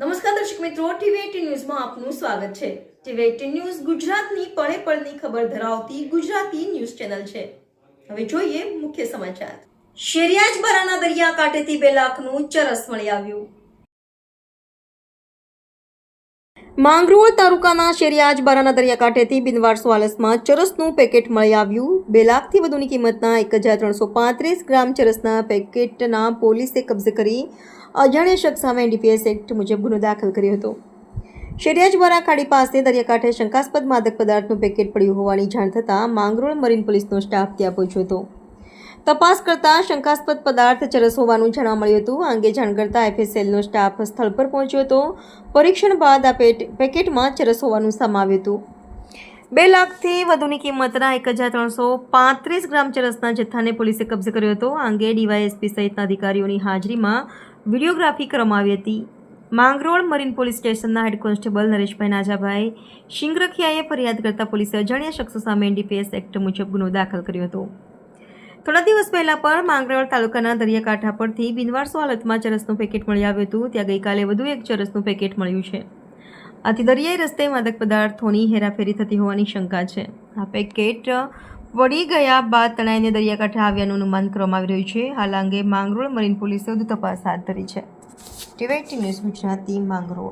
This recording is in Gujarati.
નમસ્કાર દર્શક મિત્રો ટીવી ન્યૂઝમાં આપનું સ્વાગત છે. ટીવી એટીન ન્યૂઝ ગુજરાતની પળે પળની ખબર ધરાવતી ગુજરાતી ન્યૂઝ ચેનલ છે. હવે જોઈએ મુખ્ય સમાચાર. શેરિયાજ બરાના દરિયા કાંઠેથી બે લાખનું ચરસ મળી આવ્યું. માંગરોળ તાલુકાના શેરિયાજ બારાના દરિયાકાંઠેથી બિનવારસો સ્વાલસમાં ચરસનું પેકેટ મળી આવ્યું. બે લાખથી વધુની કિંમતના એક હજાર ત્રણસો પાંત્રીસ ગ્રામ ચરસના પેકેટના પોલીસે કબજે કરી અજાણ્યા શખ્સ સામે એનડીપીએસ એક્ટ મુજબ ગુનો દાખલ કર્યો હતો. શેરિયાજબારા ખાડી પાસે દરિયાકાંઠે શંકાસ્પદ માદક પદાર્થનું પેકેટ પડ્યું હોવાની જાણ થતાં માંગરોળ મરીન પોલીસનો સ્ટાફ ત્યાં પહોંચ્યો હતો. તપાસ કરતા શંકાસ્પદ પદાર્થ ચરસ હોવાનું જાણવા મળ્યું હતું. આ અંગે જાણ કરતા એફએસએલનો સ્ટાફ સ્થળ પર પહોંચ્યો હતો. પરીક્ષણ બાદ આ પેકેટમાં ચરસ હોવાનું સામે આવ્યું હતું. બે લાખથી વધુની કિંમતના એક હજાર ત્રણસો પાંત્રીસ ગ્રામ ચરસના જથ્થાને પોલીસે કબજે કર્યો હતો. આ અંગે ડીવાયએસપી સહિતના અધિકારીઓની હાજરીમાં વિડીયોગ્રાફી કરવામાં આવી હતી. માંગરોળ મરીન પોલીસ સ્ટેશનના હેડ કોન્સ્ટેબલ નરેશભાઈ નાજાભાઈ શિંગરખિયાએ ફરિયાદ કરતા પોલીસે અજાણ્યા શખ્સો સામે એનડીપીએસ એક્ટ મુજબ ગુનો દાખલ કર્યો હતો. થોડા દિવસ પહેલા પણ માંગરોળ તાલુકાના દરિયાકાંઠા પરથી બિનવારસો હાલતમાં ચરસનું પેકેટ મળી આવ્યું હતું. ત્યાં ગઈકાલે વધુ એક ચરસનું પેકેટ મળ્યું છે. આથી દરિયાઈ રસ્તે માદક પદાર્થોની હેરાફેરી થતી હોવાની શંકા છે. આ પેકેટ વળી ગયા બાદ તણાઈને દરિયાકાંઠે આવ્યાનું અનુમાન કરવામાં આવી રહ્યું છે. હાલ અંગે માંગરોળ મરીન પોલીસે વધુ તપાસ હાથ ધરી છે. TYT news Gujarati Mangrol.